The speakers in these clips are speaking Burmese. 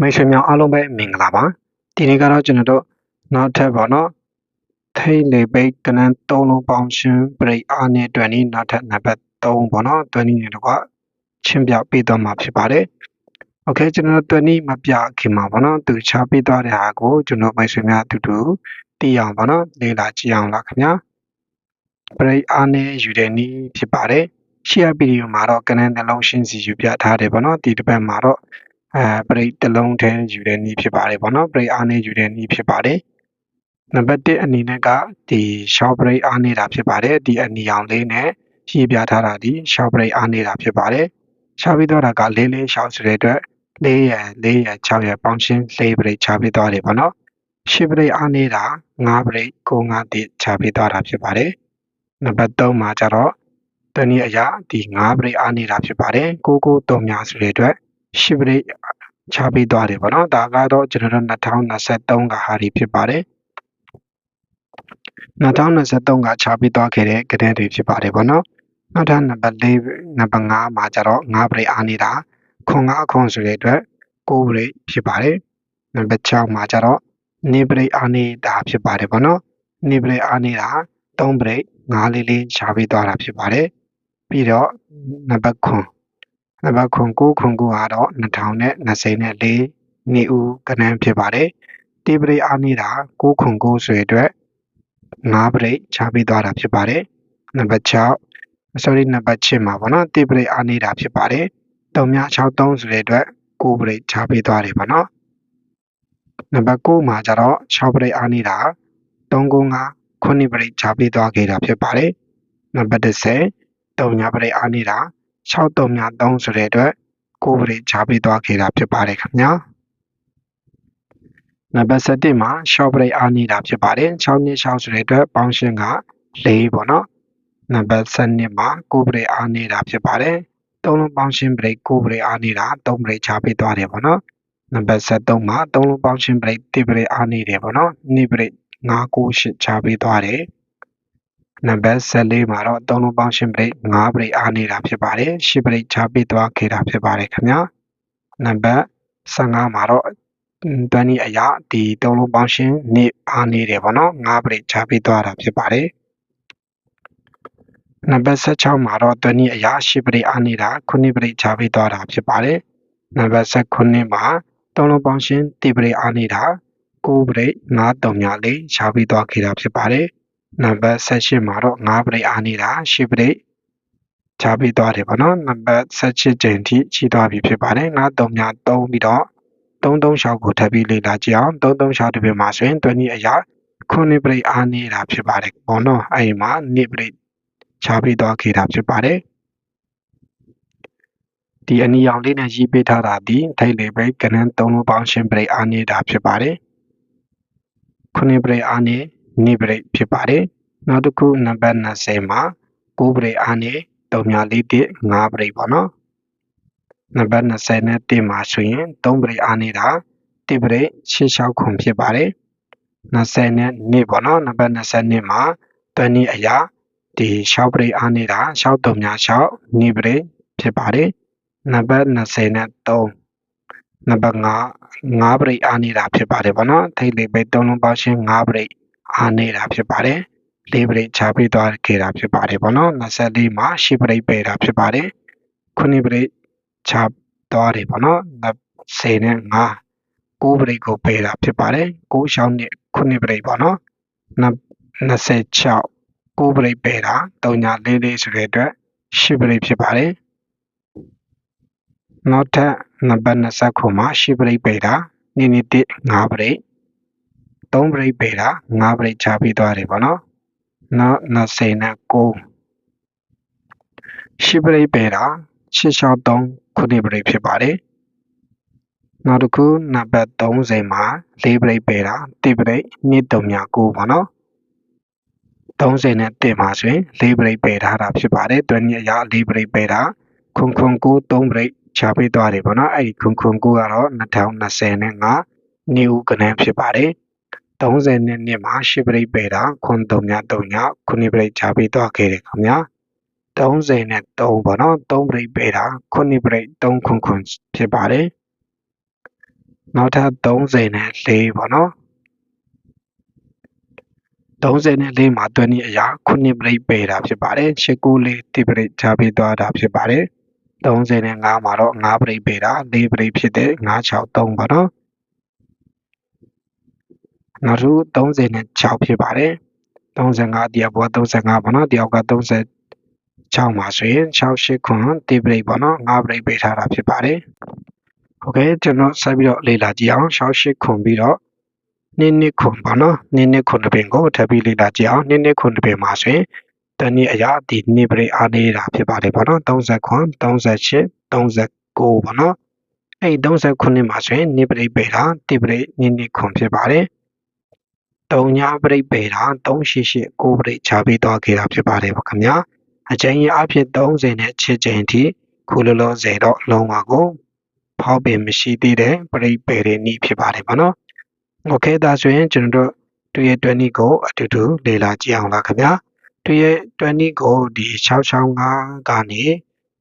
မိတ်ဆွေများအားလုံးပဲမင်္ဂလာပါဒီနေ့ကတော့ကျွန်တော်တို့နောက်ထပ်ပေါ့နော်ထိတ်လေပိတ်ကနန်း၃လုံးပေါင်းရှင်ပရိအားနဲ့တွန်နီနောက်ထပ်နံပါတ်3ပေါ့နော်တွန်နီနဲ့တော့ချင်းပြပေးသွားမှာဖြစ်ပါတယ်โอเคကျွန်တော်တို့တွန်နီမပြခင်မှာပေါ့နော်သူချပေးသွားတဲ့ဟာကိုကျွန်တော်မိတ်ဆွေများအတူတူသိအောင်ပေါ့နော်လေ့လာကြည့်အောင်လားခင်ဗျာပရိအားနဲ့ယူတဲ့နည်းဖြစ်ပါတယ်ရှေ့ဗီဒီယိုမှာတော့ကနန်းနှလုံးရှင်းစီယူပြထားတယ်ပေါ့နော်ဒီတစ်ပတ်မှာတော့ အဲပရိတ်တစ်လုံးထဲယူတဲ့နည်းဖြစ်ပါတယ်ပေါ့နော်ပရိတ်အားနဲ့ယူတဲ့နည်းဖြစ်ပါတယ်နံပါတ်1အနေနဲ့ကဒီ short break အားနေတာဖြစ်ပါတယ်ဒီအနီအောင်လေးနဲ့ရှင်းပြထားတာဒီ short break အားနေတာဖြစ်ပါတယ်ရှားပြီးတော့တာကလေးလေး short ဆိုတဲ့အတွက်4ရ4ရ6ရပေါင်းချင်း4 break ချပြီးသွားတယ်ပေါ့နော်10 break အားနေတာ5 break 9 5တိချပြီးသွားတာဖြစ်ပါတယ်နံပါတ်3မှာကျတော့တနည်းအရာဒီ5 break အားနေတာဖြစ်ပါတယ်9 9 3များဆိုတဲ့အတွက်10 break ချပေးသွားတယ်ပေါ့နော်ဒါကတော့ကျွန်တော်တို့2023ကဟာဒီဖြစ်ပါတယ်2023ကချပေးသွားခဲ့တဲ့ကတဲ့တွေဖြစ်ပါတယ်ပေါ့နော်နောက်ထပ်နံပါတ်4နံပါတ်5မှာကျတော့5ပရိအားနေတာခွန်5ခွန်ဆိုတဲ့အတွက်9ပရိဖြစ်ပါတယ်နံပါတ်6မှာကျတော့နေပရိအားနေတာဖြစ်ပါတယ်ပေါ့နော်နေပရိအားနေတာ3ပရိ5လေးလေးချပေးသွားတာဖြစ်ပါတယ်ပြီးတော့နံပါတ်9 နံပါတ်9 9ခွန်9ကတော့2024နှစ်ဦးကနန်းဖြစ်ပါတယ်တိပရိအားနေတာ9ခွန်9ဆိုတဲ့အတွက်5ပရိတ်ချပေးသွားတာဖြစ်ပါတယ်နံပါတ်6 sorry နံပါတ်7မှာပေါ့နော်တိပရိတ်အားနေတာဖြစ်ပါတယ်363ဆိုတဲ့အတွက်9ပရိတ်ချပေးသွားတယ်ပေါ့နော်နံပါတ်9မှာကျတော့6ပရိတ်အားနေတာ395ခုနှစ်ပရိတ်ချပေးသွားခဲ့တာဖြစ်ပါတယ်နံပါတ်10 3ညပရိတ်အားနေတာ 6303ဆိုတဲ့အတွက်9ပရိတ်ချပေးသွားခဲ့တာဖြစ်ပါတယ်ခင်ဗျာနံပါတ်7မှာ short break အားနေတာဖြစ်ပါတယ်6နှစ်6ဆိုတဲ့အတွက်ပေါင်းရှင်းက4ပေါ့နော်နံပါတ်7မှာ9 break အားနေတာဖြစ်ပါတယ်သုံးလုံးပေါင်းရှင်း break 9 break အားနေတာ3 break ချပေးသွားတယ်ပေါ့နော်နံပါတ်73မှာသုံးလုံးပေါင်းရှင်း break 1 break အားနေတယ်ပေါ့နော်2 break 9 9 8ချပေးသွားတယ် နံပါတ်14မှာတော့သုံးလုံးပေါင်းရှင်း break 5 break အားနေတာဖြစ်ပါတယ်10 break ချပေးသွားခဲ့တာဖြစ်ပါတယ်ခင်ဗျာနံပါတ်15မှာတော့တန်းဤအရာဒီသုံးလုံးပေါင်းရှင်းနေအားနေတယ်ပေါ့နော်၅ပရိချပေးသွားတာဖြစ်ပါတယ်နံပါတ်16မှာတော့တန်းဤအရာ10ပရိအားနေတာ9ပရိချပေးသွားတာဖြစ်ပါတယ်နံပါတ်19မှာသုံးလုံးပေါင်းရှင်းတိပရိအားနေတာ9ပရိ9တုံညာလေးချပေးသွားခဲ့တာဖြစ်ပါတယ် နံပါတ်18မှာတော့9ပရိအားနေတာ10ပရိချပေးသွားတယ်ပေါ့နော်နံပါတ်18ကျင်ထိချီသွားပြီဖြစ်ပါတယ်9တုံညာ3ပြီးတော့336ကိုထပ်ပြီးလေ့လာကြည့်အောင်336တစ်ပြမှာဆိုရင်တွနည်းအရာခုနှစ်ပရိအားနေတာဖြစ်ပါတယ်ပေါ့နော်အဲဒီမှာနှစ်ပရိချပြီးသွားခဲ့တာဖြစ်ပါတယ်ဒီအနီရောင်လေးနဲ့ရေးပေးထားတာဒီထိုက်လေပရိကနန်း3လုံးပေါင်းရှင်းပရိအားနေတာဖြစ်ပါတယ်ခုနှစ်ပရိအားနေ နှစ်ပရိဖြစ်ပါတယ်နောက်တစ်ခုနံပါတ်20မှာ9ပရိအားနေ3မြလေး1 5ပရိပေါ့နော်နံပါတ်21မှာဆိုရင်3ပရိအားနေတာတိပရိ86ခုဖြစ်ပါတယ်20နဲ့2ပေါ့နော်နံပါတ်22မှာတွန်းဤအရာဒီ6ပရိအားနေတာ6တုံများ6နေပရိဖြစ်ပါတယ်နံပါတ်20နဲ့3နံပါတ်5 5ပရိအားနေတာဖြစ်ပါတယ်ပေါ့နော်ထိတ်လေးပဲ3လုံးပေါင်းရှင်း5ပရိ အားနေတာဖြစ်ပါတယ်လေးပရိချပေးသွားခဲ့တာဖြစ်ပါတယ်ပေါ့နော်24မှာ10ပရိပယ်တာဖြစ်ပါတယ်9ပရိချသွားတယ်ပေါ့နော်10နဲ့5 9ပရိတ်ကိုပယ်တာဖြစ်ပါတယ်9ရှောင်းနဲ့9ပရိတ်ပေါ့နော်26 9ပရိတ်ပယ်တာ3ညာ4လေးဆိုတဲ့အတွက်10ပရိတ်ဖြစ်ပါတယ်နောက်ထပ်နံပါတ်20ခုမှာ10ပရိတ်ပယ်တာနည်းနည်းတစ်5ပရိတ် 3ပရိတ်ပယ်တာ5ပရိတ်ချပြီးသွားတယ်ပေါ့နော်နောက်20နဲ့9 10ပရိတ်ပယ်တာ663ခုနှစ်ပရိတ်ဖြစ်ပါတယ်နောက်တစ်ခုနံပါတ်30မှာ၄ပရိတ်ပယ်တာတိပရိတ်နှစ်တုံညာ9ပေါ့နော်30နဲ့တင်ပါဆိုရင်၄ပရိတ်ပယ်ထားတာဖြစ်ပါတယ်တွင်ညအရာ၄ပရိတ်ပယ်တာခွန်ခွန်9 3ပရိတ်ချပေးသွားတယ်ပေါ့နော်အဲ့ဒီခွန်ခွန်9ကတော့2020နဲ့5နေဦးကနန်းဖြစ်ပါတယ် 30နဲ့နှစ်မှာ10ပရိတ်ပယ်တာခွန်3ည3ညခုနှစ်ပရိတ်ချပေးသွားခဲ့တယ်ခင်ဗျာ30နဲ့3ပေါ့နော်3ပရိတ်ပယ်တာခုနှစ်ပရိတ်3ခွန်ခွန်ဖြစ်ပါတယ်နောက်ထပ်30နဲ့4ပေါ့နော်34မှာတွန်းဤအရာ9ပရိတ်ပေတာဖြစ်ပါတယ်894တိပရိတ်ချပြီးသွားတာဖြစ်ပါတယ်35မှာတော့9ပရိတ်ပေတာ4ပရိတ်ဖြစ်တဲ့963ပေါ့နော် နောက်ထပ်36ဖြစ်ပါတယ်35တရားပေါ်35ပေါ့နော်တယောက်က36မှာဆိုရင်68ခွန်တိပရိတ်ပေါ့နော်9ပရိတ်ပေးထားတာဖြစ်ပါတယ်ဟုတ်ကဲ့ကျွန်တော်ဆက်ပြီးတော့လေ့လာကြည့်အောင်68ခွန်ပြီးတော့နင်းနစ်ခွန်ပေါ့နော်နင်းနစ်ခွန်တစ်ပင်ကိုထပ်ပြီးလေ့လာကြည့်အောင်နင်းနစ်ခွန်တစ်ပင်မှာဆိုရင်တနည်းအရာဒီနိပရိအားနေတာဖြစ်ပါတယ်ပေါ့နော်30ခွန်38 39ပေါ့နော်အဲ့39မှာဆိုရင်နိပရိပေတာတိပရိနိနိခွန်ဖြစ်ပါတယ် 3ညပရိပေတာ388 9ပရိချပေးသွားခဲ့တာဖြစ်ပါတယ်ပေါ့ခင်ဗျာအချိန်ရအဖြစ်30နဲ့ချစ်ချိန်ထိခုလောလောဆယ်တော့လုံးဝကိုဖောက်ပင်မရှိသေးတဲ့ပရိပေတွေနိဖြစ်ပါတယ်ပေါ့နော်โอเคဒါဆိုရင်ကျွန်တော်တို့သူရဲ့20ကိုအတူတူလေ့လာကြည့်အောင်လားခင်ဗျာသူရဲ့20ကိုဒီ665ကနေ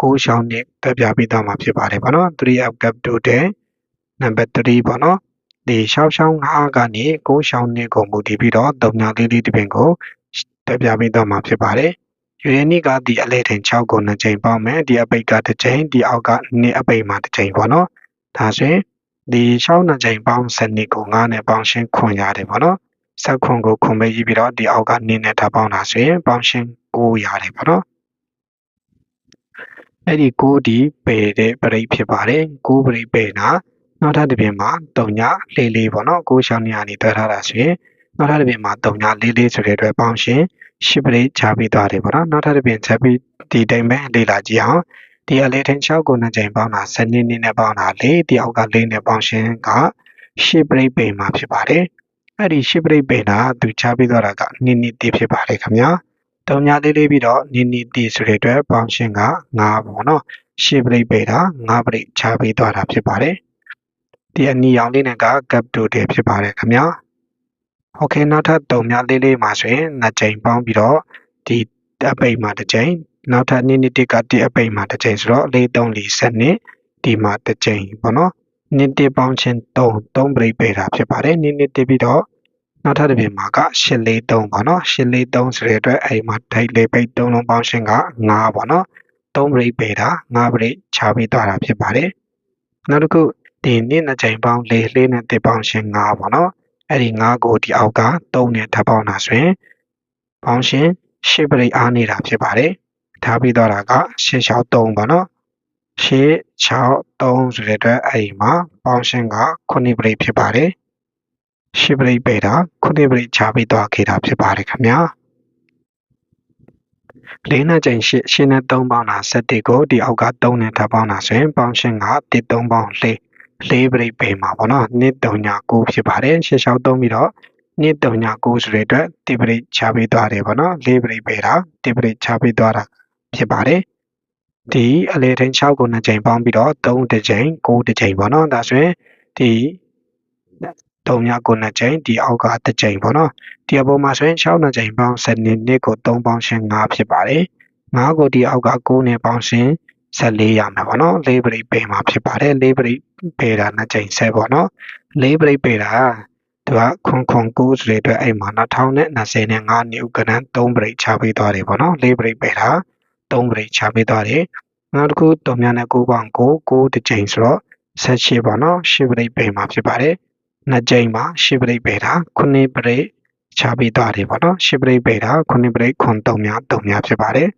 6ရှောင်းနဲ့တက်ပြပေးတော့မှာဖြစ်ပါတယ်ပေါ့နော်3 up cap 2တဲ့ number 3ပေါ့နော် ဒီ665ကနေ6ရှောင်းနဲ့ကိုမူတည်ပြီးတော့3ညာလေးလေးတစ်ပင်ကိုတက်ပြပေးတော့မှာဖြစ်ပါတယ်ယူရနီကဒီအလဲထင်6ကို2ချိန်ပေါင်းမယ်ဒီအပိတ်ကတစ်ချိန်ဒီအောက်က2အပိတ်မှာတစ်ချိန်ပေါ့နော်ဒါဆိုရင်ဒီ6နှစ်ချိန်ပေါင်း7နှစ်ကို9နဲ့ပေါင်းရှင်းခွန်ရတယ်ပေါ့နော်ဆက်ခွန်ကိုခွန်ပဲရေးပြီးတော့ဒီအောက်က2နဲ့ထားပေါင်းတာဆိုရင်ပေါင်းရှင်း9ရတယ်ပေါ့နော်အဲ့ဒီ9ဒီပေတဲ့ပရိတ်ဖြစ်ပါတယ်9ပရိတ်ပေနာ နောက်ထပ်တစ်ပြင်မှာ3ညလေးလေးပေါ့နော်9ရှောင်းညနေတွဲထားတာဆိုရင်နောက်ထပ်တစ်ပြင်မှာ3ညလေးလေးဆိုတဲ့အတွက်ပေါင်းရှင်း10ပရိတ်ချပြီးသွားတယ်ပေါ့နော်နောက်ထပ်တစ်ပြင်ချက်ပြီးဒီတိုင်းပဲလေ့လာကြည့်အောင်ဒီအလေးထင်း6ကိုနှစ်ကြိမ်ပေါင်းတာ7နည်းနည်းနဲ့ပေါင်းတာ၄ဒီအောက်က၄နဲ့ပေါင်းရှင်းက10ပရိတ်ပေမှာဖြစ်ပါတယ်အဲ့ဒီ10ပရိတ်ပေတာသူချပြီးသွားတာကနည်းနည်းတည်ဖြစ်ပါတယ်ခင်ဗျာတုံညာလေးလေးပြီးတော့နည်းနည်းတည်ဆိုတဲ့အတွက်ပေါင်းရှင်းက9ပေါ့နော်10ပရိတ်ပေတာ9ပရိတ်ချပြီးသွားတာဖြစ်ပါတယ် ဒီအနီရောင်လေးနဲ့က gap 2တည်းဖြစ်ပါတယ်ခင်ဗျာโอเคနောက်ထပ်တုံညာလေးလေးမှာဆိုရင်နှစ်ကြိမ်ပေါင်းပြီးတော့ဒီအပိတ်မှာတစ်ကြိမ်နောက်ထပ်နှစ်နှစ်တစ်ကတစ်အပိတ်မှာတစ်ချိန်ဆိုတော့၄3 4 7နှစ်ဒီမှာတစ်ချိန်ပေါ့နော်နှစ်တစ်ပေါင်းချင်း3 3ပရိတ်ပေးတာဖြစ်ပါတယ်နှစ်နှစ်တစ်ပြီးတော့နောက်ထပ်တစ်ပြင်မှာက8 4 3ပေါ့နော်8 4 3ဆိုတဲ့အတွက်အဲ့မှာဒိုက်လေးပိတ်3လုံးပေါင်းချင်းက9ပေါ့နော်3ပရိတ်ပေးတာ9ပရိတ်ခြားပြီးသွားတာဖြစ်ပါတယ်နောက်တစ်ခု ဒီနှစ်နှစ်ချိန်ပေါင်း၄လေးနဲ့တစ်ပေါင်းချင်း9ပေါ့နော်အဲ့ဒီ9ကိုဒီအောက်က3နဲ့ထပ်ပေါင်းတာဆိုရင်ပေါင်းရှင်10ပရိတ်အားနေတာဖြစ်ပါတယ်ထားပြီးတော့တာက663ပေါ့နော်663ဆိုတဲ့အတွက်အဲ့ဒီမှာပေါင်းရှင်းက9ပရိတ်ဖြစ်ပါတယ်10ပရိတ်ပေတာ9ပရိတ်ချပြီးတော့ခဲ့တာဖြစ်ပါတယ်ခင်ဗျာလေးနဲ့ချိန်ရှစ်ရှင်းနဲ့3ပေါင်းတာ7ကိုဒီအောက်က3နဲ့ထပ်ပေါင်းတာဆိုရင်ပေါင်းရှင်းက1 3ပေါင်း4 လေးပရိတ်ပေမှာပေါ့နော်1 3ည9ဖြစ်ပါတယ်ရှစ်6 3ပြီးတော့1 3ည9ဆိုတဲ့အတွက်တိပရိတ်ချပြီးသွားတယ်ပေါ့နော်လေးပရိတ်ပေတာတိပရိတ်ချပြီးသွားတာဖြစ်ပါတယ်ဒီအလေထိန်6ကို2ချိန်ပေါင်းပြီးတော့3တစ်ချိန်9တစ်ချိန်ပေါ့နော်ဒါဆိုရင်ဒီ3ညကို2ချိန်ဒီအောက်ကတစ်ချိန်ပေါ့နော်ဒီအပေါ်မှာဆိုရင်6နှစ်ချိန်ပေါင်း7နှစ်နှစ်ကို3ပေါင်းရှင်း5ဖြစ်ပါတယ်5ကိုဒီအောက်က9နဲ့ပေါင်းရှင်း 14ရမယ်ပေါ့နော်၄ပရိတ်ပေမှာဖြစ်ပါတယ်၄ပရိတ်ပေတာ2ချိန်10ပေါ့နော်၄ပရိတ်ပေတာသူကခွန်ခွန်9ဆိုတဲ့အတွက်အဲ့မှာ2020နဲ့5နှစ်ဥက္ကဋ္ဌ3ပရိတ်ချပေးသွားတယ်ပေါ့နော်၄ပရိတ်ပေတာ3ပရိတ်ချပေးသွားတယ်နောက်တစ်ခုတုံများနဲ့9ပေါင်9 9တစ်ချိန်ဆိုတော့18ပေါ့နော်10ပရိတ်ပေမှာဖြစ်ပါတယ်နှစ်ကြိမ်မှာ10ပရိတ်ပေတာ9ပရိတ်ချပေးသွားတယ်ပေါ့နော်10ပရိတ်ပေတာ9ပရိတ်ခွန်3များ3များဖြစ်ပါတယ်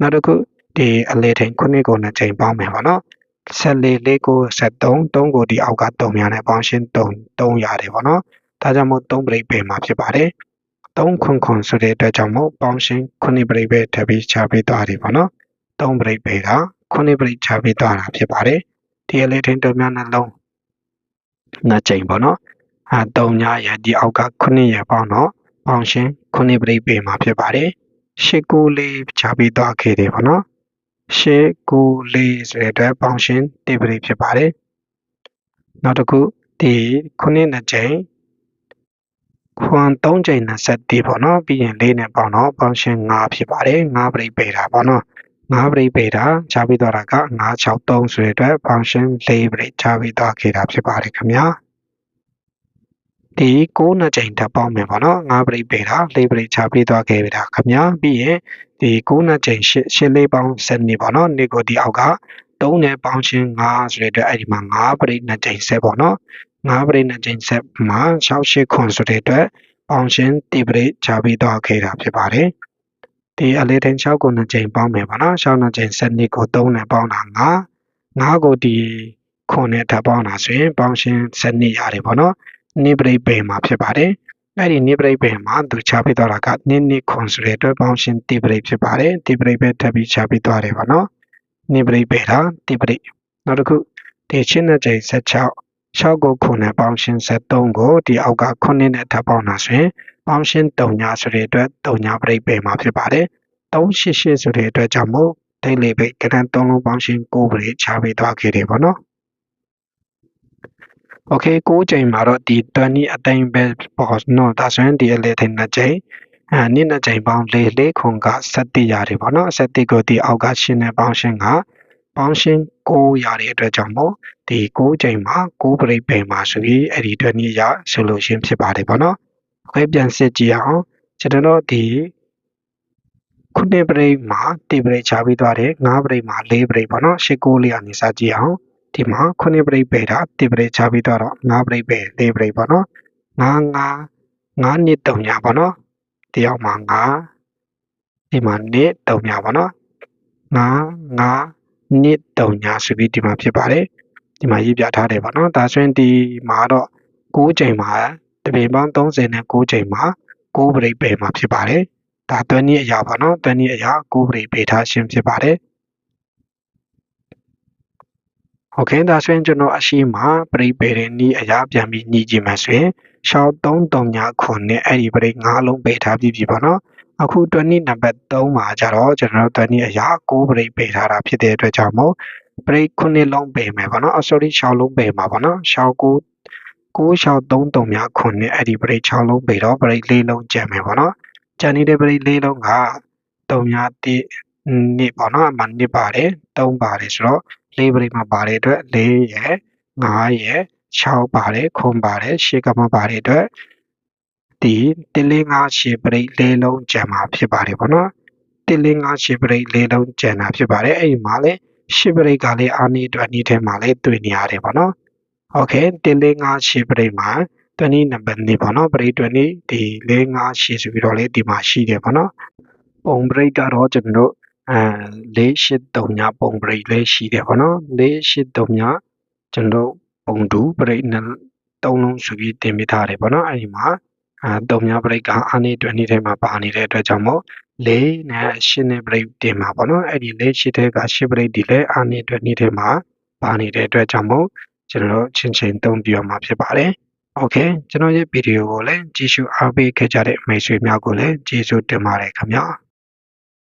နောက်တစ်ခု ဒီအလေထိန်9ကိုနှစ်ကြိမ်ပေါင်းမယ်ပေါ့နော်14လေးကို73 3ကိုဒီအောက်က3များနဲ့ပေါင်းရှင်း3 3ရတယ်ပေါ့နော်ဒါကြောင့်မို့3ပရိတ်ပေမှာဖြစ်ပါတယ်3ခွန်ခွန်ဆိုတဲ့အတွက်ကြောင့်မို့ပေါင်းရှင်း9ပရိတ်ပဲထပ်ပြီးချပေးသွားတယ်ပေါ့နော်3ပရိတ်ပေတာ9ပရိတ်ချပေးသွားတာဖြစ်ပါတယ်ဒီအလေးထင်းတို့များနှလုံးနှစ်ချိန်ပေါ့နော်အဲ3ညရဒီအောက်က9ရပေါင်းတော့ပေါင်းရှင်း9ပရိတ်ပေမှာဖြစ်ပါတယ်ရှစ်ကိုလေးချပေးသွားခဲ့တယ်ပေါ့နော် ရှစ်ကိုလေးဆိုတဲ့အတွက် ပေါင်းရှင်းတေပရိတ်ဖြစ်ပါတယ်နောက်တစ်ခုဒီ9နှစ်ချိန်ခွန်3ချိန်21ပေါ့နော်ပြီးရင်4နဲ့ပေါင်းတော့ပေါင်းရှင်း5ဖြစ်ပါတယ်5ပရိပေတာပေါ့နော်5ပရိပေတာချပြီးတော့တာက963ဆိုတဲ့အတွက်ပေါင်းရှင်း4ပရိချပြီးတော့ခဲ့တာဖြစ်ပါတယ်ခင်ဗျာ ဒီ9နှစ်ချိန်ထပ်ပေါင်းမယ်ပေါ့နော်9ပရိပေတာ4ပရိချပေးသွားခဲ့ပြီဒါခင်ဗျာပြီးရင်ဒီ9နှစ်ချိန်8 8လေးပေါင်း7နှစ်ပေါ့နော်နေ့ကိုဒီအောက်က3နဲ့ပေါင်းချင်း5ဆိုတဲ့အတွက်အဲ့ဒီမှာ9ပရိနှစ်ချိန်ဆက်ပေါ့နော်9ပရိနှစ်ချိန်ဆက်မှာ6 8ခွန်ဆိုတဲ့အတွက်ပေါင်းချင်းတိပရိချပေးသွားခဲ့တာဖြစ်ပါတယ်ဒီအလေးထင်း6ကိုနှစ်ချိန်ပေါင်းမယ်ပေါ့နော်6နှစ်ချိန်7နှစ်ကို3နဲ့ပေါင်းတာ9 9ကိုဒီခွန်နဲ့ထပ်ပေါင်းတာဆိုရင်ပေါင်းချင်း7နှစ်ရတယ်ပေါ့နော် နိပရိပေမှာဖြစ်ပါတယ်အဲ့ဒီနိပရိပေမှာသူချပေးသွားတာကနိနိခွန်ဆိုတဲ့အတွက်ပေါင်းချင်းတိပရိဖြစ်ပါတယ်တိပရိပဲထပ်ပြီးချပေးသွားတယ်ပေါ့နော်နိပရိပေတာတိပရိနောက်တစ်ခုဒီချင်းနဲ့ချိန်16 6ကိုခုနဲ့ပေါင်းချင်း73ကိုဒီအောက်ကခုနှစ်နဲ့ထပ်ပေါင်းတာဆိုရင်ပေါင်းချင်း3ညာဆိုတဲ့အတွက်3ညာပရိပေမှာဖြစ်ပါတယ်388ဆိုတဲ့အတွက်ကြောင့်မို့ဒိတ်လေးပဲကဏ္ဍ3လုံးပေါင်းချင်း9ပရိချပေးသွားခဲ့တယ်ပေါ့နော် okay 6ချိန်မှာတော့ဒီ20အတိုင်းပဲပေါ့နော်ဒါဆိုရင်ဒီအလေထိနှစ်ချိန်အဲနှစ်နှစ်ချိန်ပေါင်းလေးလေးခွန်က7ရာတွေပေါ့နော်7ကိုဒီအောက်ကရှင်းတဲ့ပေါင်းရှင်းကပေါင်းရှင်း9ရာတွေအတွက်ကြောင့်မို့ဒီ6ချိန်မှာ9ပြိပိန်မှာဆိုပြီးအဲ့ဒီ20ရာဆိုလို့ရှင်းဖြစ်ပါတယ်ပေါ့နော်ခွဲပြန်စစ်ကြည့်အောင်ကျွန်တော်ဒီခုနှစ်ပြိမှာ10ပြိချပြီးသွားတယ်9ပြိမှာ4ပြိပေါ့နော်89လေးအနေစာကြည့်အောင် ဒီမှာခုနှစ်ပရိပေတာတိပရိချပြီးတော့9ပရိပေ4ပရိပေါ့နော်9 9 9နှစ်3ညပေါ့နော်ဒီရောက်မှာ9ဒီမှာနှစ်3ညပေါ့နော်9 9နှစ်3ညဆိုပြီးဒီမှာဖြစ်ပါတယ်ဒီမှာရေးပြထားတယ်ပေါ့နော်ဒါဆိုရင်ဒီမှာတော့6ချိန်မှာတပေပေါင်း30နဲ့6ချိန်မှာ6ပရိပေမှာဖြစ်ပါတယ်ဒါတွန်းနည်းအရာပေါ့နော်တွန်းနည်းအရာ6ပရိပေထားခြင်းဖြစ်ပါတယ် โอเคဒါဆိုရင်ကျွန်တော်အရှိမပရိပေတဲ့နီးအရာပြန်ပြီးညီကြည့်မယ်ဆိုရင်ရှောက်3 3ညခွန်နဲ့အဲ့ဒီပရိ9လုံးပေးထားပြီးပြီပေါ့နော်အခု20နံပါတ်3မှာကျတော့ကျွန်တော်တို့20အရာ6ပရိပေးထားတာဖြစ်တဲ့အတွက်ကြောင့်မို့ပရိ9လုံးပေးမယ်ပေါ့နော် sorry 6လုံးပေးမှာပေါ့နော်ရှောက်9 9ရှောက်3 3ညခွန်နဲ့အဲ့ဒီပရိ6လုံးပေးတော့ပရိ4လုံးကျန်မယ်ပေါ့နော်ကျန်နေတဲ့ပရိ4လုံးက3ည1နှစ်ပေါ့နော်အမှနှစ်ပါတယ်3ပါတယ်ဆိုတော့ လေးပရိမှာပါတဲ့အတွက်၄ရယ်5ရယ်6ပါတယ်ခွန်ပါတယ်ရှေ့ကမှပါတဲ့အတွက်ဒီတလေး5ရှေ့ပရိလေးလုံးကျန်မှာဖြစ်ပါတယ်ပေါ့နော်တလေး5ရှေ့ပရိလေးလုံးကျန်တာဖြစ်ပါတယ်အဲ့ဒီမှာလေရှေ့ပရိကလေးအာနီအတွက်ဤထဲမှာလေးတွေ့နေရတယ်ပေါ့နော်โอเคတလေး5ရှေ့ပရိမှာ20နံပါတ်2ပေါ့နော်ပရိ20ဒီ၄5ရှေ့ဆိုပြီးတော့လေဒီမှာရှိတယ်ပေါ့နော်ပုံပရိကတော့ကျွန်တော်တို့ အဲ483ညပုံပရိလည်းရှိတယ်ပေါ့နော်483ညကျွန်တော်ပုံတူပရိနှသုံးလုံးဆိုပြီးတင်ပြထားတယ်ပေါ့နော်အဲဒီမှာအဲသုံးညပရိကအာနေတွင်နေတဲ့မှာပါနေတဲ့အတွက်ကြောင့်မို့လေးနဲ့ရှင်းနဲ့ break တင်မှာပေါ့နော်အဲ့ဒီလေးရှိတဲ့ကရှင်း break ဒီလဲအာနေအတွက်နေ့ထဲမှာပါနေတဲ့အတွက်ကြောင့်မို့ကျွန်တော်ချင်းချင်းသုံးပြရမှာဖြစ်ပါတယ်။ Okay ကျွန်တော်ရဲ့ဗီဒီယိုကိုလည်းကြည့်ရှုအားပေးခဲ့ကြတဲ့မိတ်ဆွေများကိုလည်းကျေးဇူးတင်ပါတယ်ခင်ဗျာ။